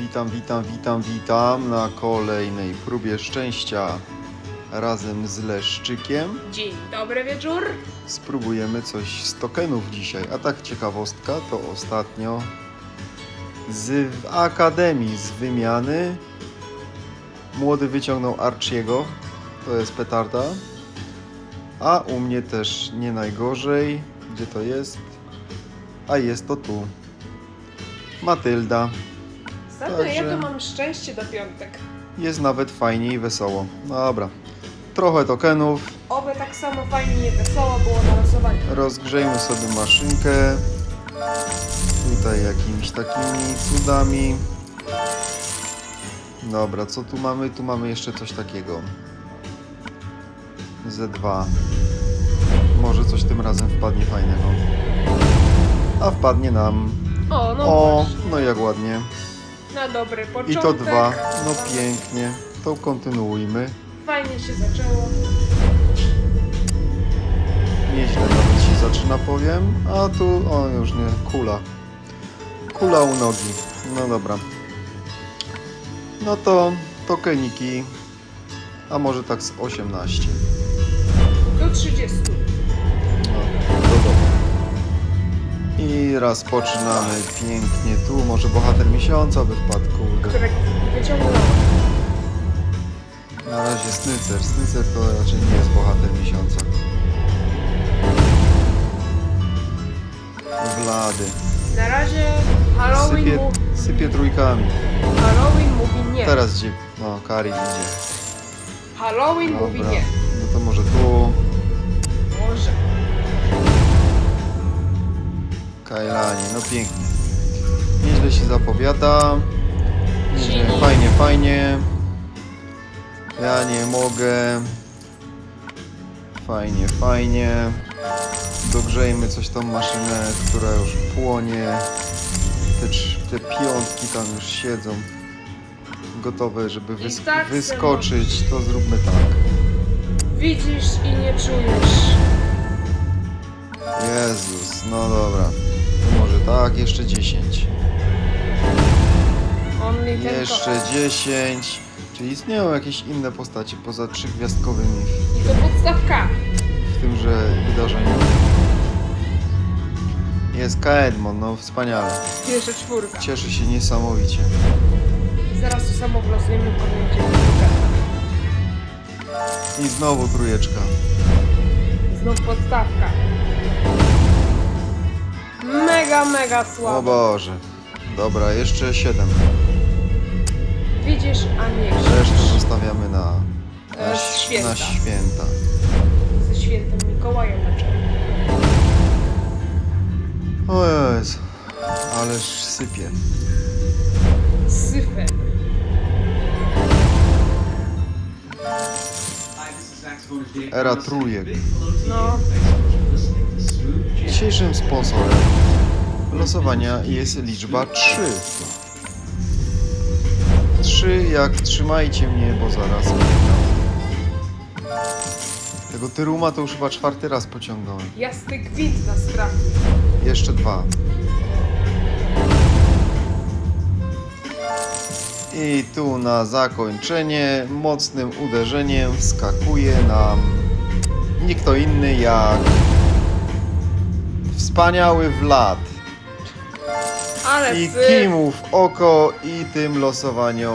Witam, witam, witam, witam na kolejnej próbie szczęścia razem z Leszczykiem. Dzień dobry wieczór. Spróbujemy coś z tokenów dzisiaj. A tak ciekawostka, to ostatnio z Akademii, z wymiany młody wyciągnął Archiego, to jest petarda. A u mnie też nie najgorzej. Gdzie to jest? A jest to tu. Matylda. Ostatnio ja Także- tu mam szczęście do piątek. Jest nawet fajnie i wesoło. No Dobra. Trochę tokenów. Oby tak samo fajnie i wesoło było na losowaniu. Rozgrzejmy sobie maszynkę. Tutaj jakimiś takimi cudami. Dobra, co tu mamy? Tu mamy jeszcze coś takiego. Z2. Może coś tym razem wpadnie fajnego. A wpadnie nam. O, no O, no jak ładnie. Na dobry I początek. to dwa. No pięknie. To kontynuujmy. Fajnie się zaczęło. Nieźle nawet się zaczyna, powiem. A tu, o już nie, kula. Kula u nogi. No dobra. No to tokeniki. A może tak z 18. I raz poczynamy pięknie tu. Może bohater miesiąca by wpadł, kurde. Na razie snycer. Snycer to raczej nie jest bohater miesiąca. Blady. Na razie Halloween, Sypie, mu... sypie trójkami. Halloween mówi nie. Teraz gdzie? No, Kari idzie. Halloween mówi Dobra. nie. No to może tu. No pięknie. Nieźle się zapowiada. Nieźle, fajnie, fajnie. Ja nie mogę. Fajnie, fajnie. Dogrzejmy coś tą maszynę, która już płonie. Te, te piątki tam już siedzą. Gotowe, żeby wys- tak wyskoczyć. To zróbmy tak. Widzisz i nie czujesz. Jezus, no dobra. Tak, jeszcze 10. Only ten Jeszcze 10. Czy istnieją jakieś inne postacie poza trzygwiazdkowymi I to podstawka. w tymże wydarzeniu? Jest Kaedmon, no wspaniale. Pierwsza czwórka. Cieszy się niesamowicie. Zaraz to samo wlosujemy w kolejnym I znowu trójeczka. Znów podstawka. Mega, mega O słabo. Boże. Dobra, jeszcze 7. Widzisz, a nie Resztę zostawiamy na, na, E, ś- święta. na święta. Ze świętym Mikołajem na czele. O Jezu. Ależ sypie. Syfem. Era trójek. No, Dzisiejszym sponsorem losowania jest liczba 3. 3 jak trzymajcie mnie, bo zaraz. Tego Tyruma to już chyba czwarty raz pociągnąłem. jasny gwint na strach. Jeszcze dwa. I tu na zakończenie mocnym uderzeniem wskakuje nam nie kto inny jak wspaniały Vlad. Ale I syf. kimu w oko i tym losowaniom